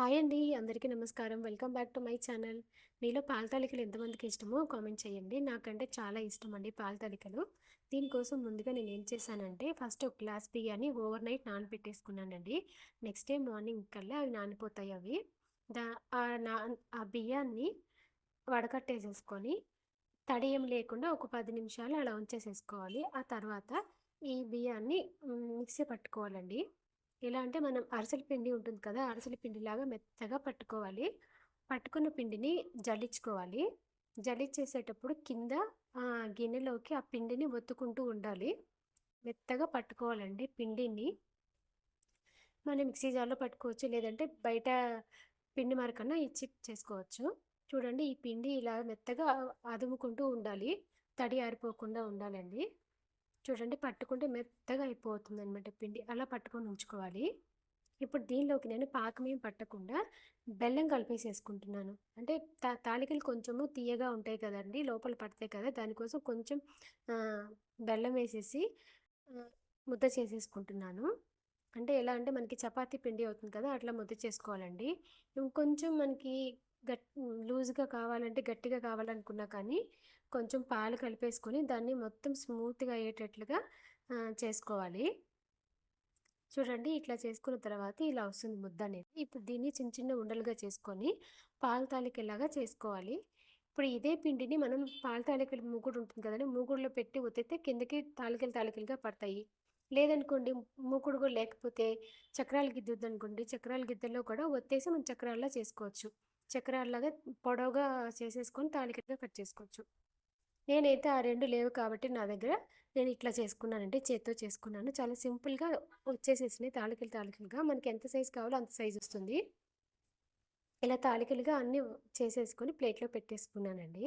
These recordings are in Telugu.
హాయ్ అండి అందరికీ నమస్కారం. Welcome back to my channel. మీలో పాల తాలికలు ఎంతమందికి ఇష్టమో కామెంట్ చేయండి. నాకంటే చాలా ఇష్టం అండి పాల తాలికలు. దీనికోసం ముందుగా నేను ఏం చేశానంటే ఫస్ట్ ఒక గ్లాస్ బియ్యాన్ని ఓవర్ నైట్ నానబెట్టేసుకున్నానండి. నెక్స్ట్ డే మార్నింగ్ కల్లా అవి నానిపోతాయి అవి. దా నా ఆ బియ్యాన్ని వడకట్టేసేసుకొని తడి ఏం లేకుండా ఒక పది నిమిషాలు అలా ఉంచేసేసుకోవాలి. ఆ తర్వాత ఈ బియ్యాన్ని మిక్సీ పట్టుకోవాలండి. ఎలా అంటే మనం అరసల పిండి ఉంటుంది కదా అరసల పిండిలాగా మెత్తగా పట్టుకోవాలి. పట్టుకున్న పిండిని జల్లించుకోవాలి. జల్లించేసేటప్పుడు కింద గిన్నెలోకి ఆ పిండిని ఒత్తుకుంటూ ఉండాలి. మెత్తగా పట్టుకోవాలండి పిండిని. మనం మిక్సీ జార్లో పట్టుకోవచ్చు లేదంటే బయట పిండి మరకన్నా ఇచ్చి చేసుకోవచ్చు. చూడండి ఈ పిండి ఇలా మెత్తగా అదుముకుంటూ ఉండాలి. తడి ఆరిపోకుండా ఉండాలండి. చూడండి పట్టుకుంటే మెత్తగా అయిపోతుంది అనమాట పిండి. అలా పట్టుకొని ఉంచుకోవాలి. ఇప్పుడు దీనిలోకి నేను పాకమేం పట్టకుండా బెల్లం కలిపేసేసుకుంటున్నాను. అంటే తా తాలికలు కొంచెము తీయగా ఉంటాయి కదండి లోపల పడతాయి కదా దానికోసం కొంచెం బెల్లం వేసేసి ముద్ద చేసేసుకుంటున్నాను. అంటే ఎలా అంటే మనకి చపాతీ పిండి అవుతుంది కదా అట్లా ముద్ద చేసుకోవాలండి. ఇంకొంచెం మనకి గట్ లూజ్గా కావాలంటే గట్టిగా కావాలనుకున్నా కానీ కొంచెం పాలు కలిపేసుకొని దాన్ని మొత్తం స్మూత్గా అయ్యేటట్లుగా చేసుకోవాలి. చూడండి ఇట్లా చేసుకున్న తర్వాత ఇలా వస్తుంది ముద్ద అనేది. ఇప్పుడు దీన్ని చిన్న చిన్న ఉండలుగా చేసుకొని పాల తాలికలాగా చేసుకోవాలి. ఇప్పుడు ఇదే పిండిని మనం పాల తాలికలు మూగుడు ఉంటుంది కదండి మూగుడులో పెట్టి ఒత్తితే కిందకి తాలికలు తాలికలుగా పడతాయి. లేదనుకోండి మూకుడు కూడా లేకపోతే చక్రాలు గిద్దుద్ది అనుకోండి చక్రాల గిద్దలో కూడా ఒత్తేసి మనం చక్రాల్లో చేసుకోవచ్చు. చక్రాల్లాగా పొడవుగా చేసేసుకొని తాలికలుగా కట్ చేసుకోవచ్చు. నేనైతే ఆ రెండు లేవు కాబట్టి నా దగ్గర నేను ఇట్లా చేసుకున్నానంటే చేత్తో చేసుకున్నాను. చాలా సింపుల్గా వచ్చేసేసినాయి తాలికలు తాలికలుగా. మనకి ఎంత సైజు కావాలో అంత సైజు వస్తుంది. ఇలా తాలికలుగా అన్నీ చేసేసుకొని ప్లేట్లో పెట్టేసుకున్నానండి.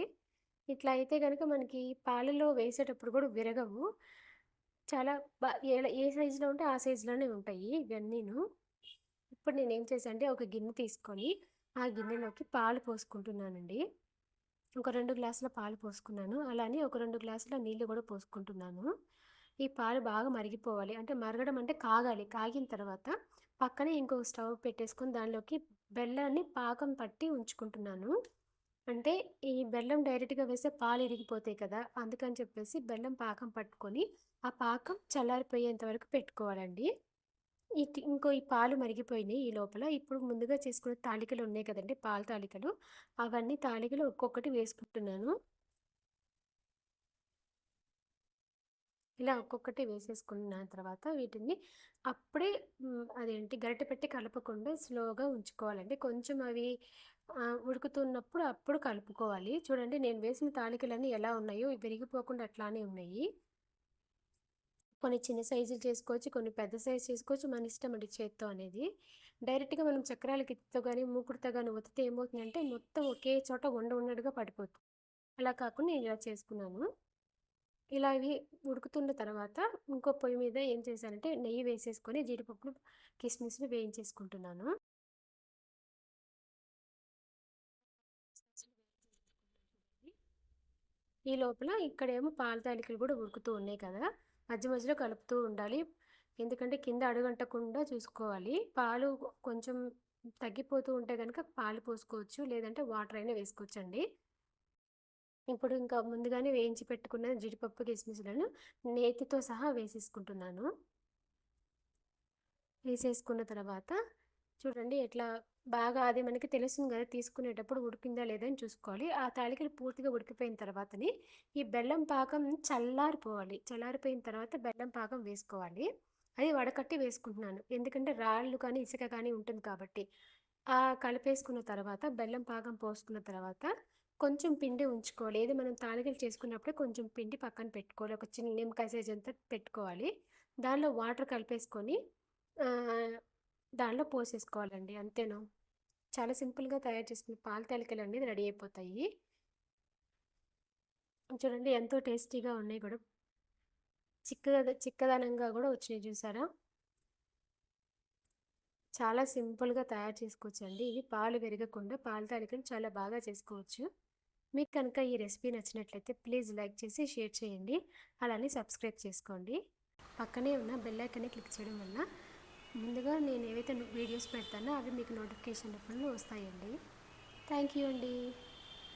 ఇట్లా అయితే కనుక మనకి పాలలో వేసేటప్పుడు కూడా విరగవు. చాలా బా ఏ సైజులో ఉంటే ఆ సైజులోనే ఉంటాయి ఇవన్నీను. ఇప్పుడు నేను ఏం చేశానంటే ఒక గిన్నె తీసుకొని ఆ గిన్నెలోకి పాలు పోసుకుంటున్నానండి. ఒక రెండు గ్లాసుల పాలు పోసుకున్నాను. అలానే ఒక రెండు గ్లాసుల నీళ్ళు కూడా పోసుకుంటున్నాను. ఈ పాలు బాగా మరిగిపోవాలి. అంటే మరగడం అంటే కాగాలి. కాగిన తర్వాత పక్కనే ఇంకొక స్టవ్ పెట్టేసుకొని దానిలోకి బెల్లాన్ని పాకం పట్టి ఉంచుకుంటున్నాను. అంటే ఈ బెల్లం డైరెక్ట్గా వేస్తే పాలు ఇరిగిపోతాయి కదా అందుకని చెప్పేసి బెల్లం పాకం పట్టుకొని ఆ పాకం చల్లారిపోయేంత వరకు పెట్టుకోవాలండి. ఈ ఇంకో ఈ పాలు మరిగిపోయినాయి ఈ లోపల. ఇప్పుడు ముందుగా చేసుకున్న తాలికలు ఉన్నాయి కదండి పాల తాలికలు. అవన్నీ తాలికలు ఒక్కొక్కటి వేసుకుంటున్నాను. ఇలా ఒక్కొక్కటి వేసేసుకున్న తర్వాత వీటిని అప్పుడే అదేంటి గరిటె పెట్టి కలపకుండా స్లోగా ఉంచుకోవాలండి. కొంచెం అవి ఉడుకుతున్నప్పుడు అప్పుడు కలుపుకోవాలి. చూడండి నేను వేసిన తాలికలన్నీ ఎలా ఉన్నాయో విరిగిపోకుండా అట్లానే ఉన్నాయి. కొన్ని చిన్న సైజులు చేసుకోవచ్చు కొన్ని పెద్ద సైజు చేసుకోవచ్చు మన ఇష్టం అండి చేత్తో అనేది. డైరెక్ట్గా మనం చక్రాల గిత్తో కానీ మూకుడుతో కానీ ఒత్తితే ఏమవుతుందంటే మొత్తం ఒకే చోట ఉండ ఉన్నట్టుగా పడిపోతుంది. అలా కాకుండా నేను ఇలా చేసుకున్నాను. ఇలా ఇవి ఉడుకుతున్న తర్వాత ఇంకో పొయ్యి మీద ఏం చేశానంటే నెయ్యి వేసేసుకొని జీడిపప్పులు కిస్మిస్ని వేయించేసుకుంటున్నాను. ఈ లోపల ఇక్కడేమో పాల తాలికలు కూడా ఉడుకుతూ ఉన్నాయి కదా. మధ్య మధ్యలో కలుపుతూ ఉండాలి. ఎందుకంటే కింద అడుగంటకుండా చూసుకోవాలి. పాలు కొంచెం తగ్గిపోతూ ఉంటే కనుక పాలు పోసుకోవచ్చు లేదంటే వాటర్ అయినా వేసుకోవచ్చు అండి ఇప్పుడు ఇంకా ముందుగానే వేయించి పెట్టుకున్న జీడిపప్పు కిస్మిస్లను నేతితో సహా వేసేసుకుంటున్నాను. వేసేసుకున్న తర్వాత చూడండి ఎట్లా బాగా అది మనకి తెలుస్తుంది కదా! తీసుకునేటప్పుడు ఉడికిందా లేదా అని చూసుకోవాలి. ఆ తాలికలు పూర్తిగా ఉడికిపోయిన తర్వాతని ఈ బెల్లం పాకం చల్లారిపోవాలి. చల్లారిపోయిన తర్వాత బెల్లం పాకం వేసుకోవాలి. అది వడకట్టి వేసుకుంటున్నాను. ఎందుకంటే రాళ్ళు కానీ ఇసుక కానీ ఉంటుంది కాబట్టి. ఆ కలిపేసుకున్న తర్వాత బెల్లం పాకం పోసుకున్న తర్వాత కొంచెం పిండి ఉంచుకోవాలి. ఏది మనం తాలికలు చేసుకున్నప్పుడే కొంచెం పిండి పక్కన పెట్టుకోవాలి. ఒక చిన్న నిమ్మకాయ సైజ్ అంతా పెట్టుకోవాలి. దానిలో వాటర్ కలిపేసుకొని దానిలో పోసేసుకోవాలండి. అంతేనా? చాలా సింపుల్గా తయారు చేసుకున్న పాల తాలికలు అనేది రెడీ అయిపోతాయి. చూడండి ఎంతో టేస్టీగా ఉన్నాయి కూడా. చిక్కద చిక్కదనంగా కూడా వచ్చినాయి చూసారా? చాలా సింపుల్గా తయారు చేసుకోవచ్చు అండి ఇవి పాలు పెరగకుండా పాల తాలికను చాలా బాగా చేసుకోవచ్చు. మీకు కనుక ఈ రెసిపీ నచ్చినట్లయితే ప్లీజ్ లైక్ చేసి షేర్ చేయండి. అలానే సబ్స్క్రైబ్ చేసుకోండి. పక్కనే ఉన్న బెల్ ఐకన్ని క్లిక్ చేయడం వల్ల ముందుగా నేను ఏవైతే వీడియోస్ పెడతానో అవి మీకు నోటిఫికేషన్ ఎప్పుడు వస్తాయండి. థ్యాంక్ యూ అండి.